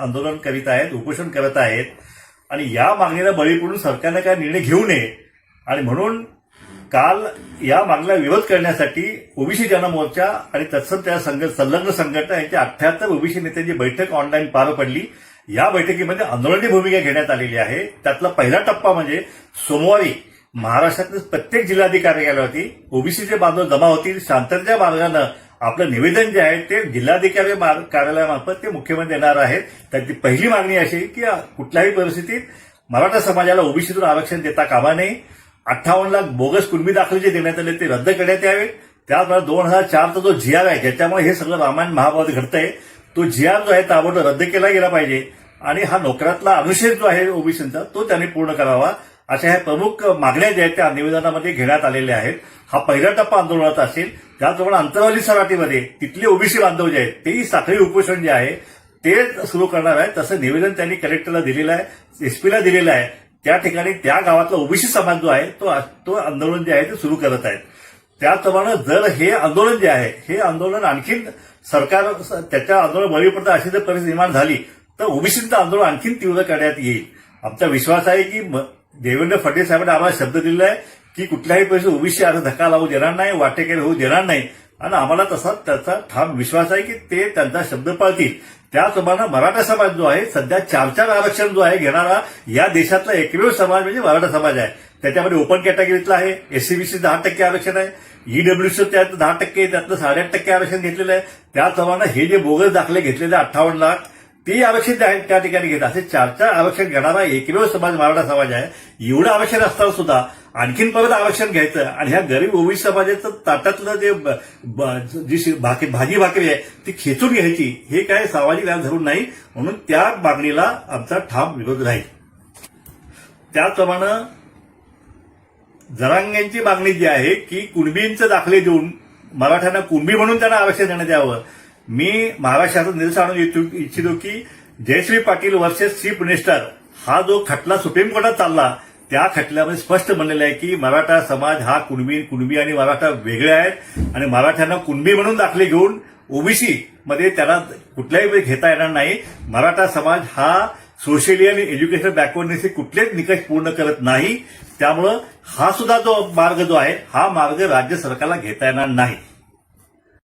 आंदोलन करीत आहेत उपोषण करत आहेत आणि या मागणीला बळी पडून सरकारने काय निर्णय घेऊ नये. आणि म्हणून काल या मागणीला विरोध करण्यासाठी ओबीसी जनमोर्चा आणि तत्सम त्या संघ संलग्न संघटना यांच्या अठ्ठ्याहत्तर ओबीसी नेत्यांची बैठक ऑनलाईन पार पडली. या बैठकीमध्ये आंदोलनाची भूमिका घेण्यात आलेली आहे. त्यातला पहिला टप्पा म्हणजे सोमवारी महाराष्ट्रातील प्रत्येक जिल्हाधिकारी कार्यालयावरती ओबीसीचे बांधव जमा होतील. शांततेच्या मार्गानं आपलं निवेदन जे आहे ते जिल्हाधिकारी कार्यालयामार्फत ते मुख्यमंत्री देणार आहेत. त्याची पहिली मागणी अशी की कुठल्याही परिस्थितीत मराठा समाजाला ओबीसीतून आरक्षण देता कामा नये. अठ्ठावन्न लाख बोगस कुणबी दाखले जे देण्यात आले ते रद्द करण्यात यावे. त्याचबरोबर दोन हजार चारचा जो जी आर आहे ज्याच्यामुळे हे सगळं रामायण महाभारत घडतंय. तो जी आर जो आहे ताबडतोब रद्द केला गेला पाहिजे. आणि हा नोकरातला अनुच्छेद जो आहे ओबीसीचा तो त्यांनी पूर्ण करावा. अशा ह्या प्रमुख मागण्या ज्या आहेत त्या निवेदनामध्ये घेण्यात आलेल्या आहेत. हा पहिला टप्पा आंदोलनाचा असेल. त्याचप्रमाणे अंतरवाली सराटीमध्ये तिथले ओबीसी बांधव जे आहेत तेही साखळी उपोषण जे आहे ते सुरू करणार आहे तसं निवेदन त्यांनी कलेक्टरला दिलेलं आहे एसपीला दिलेलं आहे. त्या ठिकाणी त्या गावातला ओबीसी समाज जो आहे तो तो आंदोलन जे आहे ते सुरू करत आहेत. त्याचप्रमाणे जर हे आंदोलन जे आहे हे आंदोलन आणखीन सरकार त्याच्या आंदोलन बळी पडतं अशी जर परिस्थिती निर्माण झाली तर ओबीसीचं आंदोलन आणखीन तीव्र करण्यात येईल. आमचा विश्वास आहे की म- देवेंद्र फडणवीस साहेबांनी आम्हाला शब्द दिलेला आहे की कुठल्याही परिस्थितीत ओबीसी आता धक्का लावू देणार नाही वाटेकेर होऊ देणार नाही. आणि आम्हाला तसा त्याचा ठाम विश्वास आहे की ते त्यांचा शब्द पाळतील. त्याचप्रमाणे मराठा समाज जो आहे सध्या चार चार आरक्षण जो आहे घेणारा या देशातला एकमेव समाज म्हणजे मराठा समाज आहे. त्याच्यामध्ये ओपन कॅटेगरीतला आहे एससीबीसी दहा टक्के आरक्षण आहे ईडब्ल्यूसी त्यात दहा टक्के त्यातलं साडेआठ टक्के आरक्षण घेतलेलं आहे. त्याचप्रमाणे हे जे बोगस दाखले घेतलेले अठ्ठावन्न लाख ते आवश्यक त्या त्या ठिकाणी घेत असे चार चार आरक्षण घेणारा एकमेव समाज मराठा समाज आहे. एवढं आरक्षण असताना सुद्धा आणखीन परत आरक्षण घ्यायचं आणि ह्या गरीब ओबीसी समाजाचं ताटातलं जे ब- ब- जी भाकी भाजी भाकरी आहे ती खेचून घ्यायची. हे काय सामाजिक व्याप धरून नाही म्हणून त्या मागणीला आमचा ठाम विरोध राहील. त्याचप्रमाणे जरांग्यांची मागणी जी आहे की कुणबींचे दाखले देऊन मराठ्यांना कुणबी म्हणून त्यांना आरक्षण देण्यात यावं. मी महाराष्ट्राचं निदर्शन आणून इच्छितो की Jayashree Patil versus chief minister हा जो खटला सुप्रीम कोर्टात चालला त्या खटल्यामध्ये स्पष्ट म्हणलेलं आहे की मराठा समाज हा कुणबी कुणबी आणि मराठा वेगळे आहेत आणि मराठ्यांना कुणबी म्हणून दाखले घेऊन ओबीसी मध्ये त्याला कुठल्याही वेळी घेता येणार नाही. मराठा समाज हा सोशली आणि एज्युकेशन बॅकवर्डनेस कुठलेच निकष पूर्ण करत नाही. त्यामुळं हा सुद्धा जो मार्ग जो आहे हा मार्ग राज्य सरकारला घेता येणार नाही.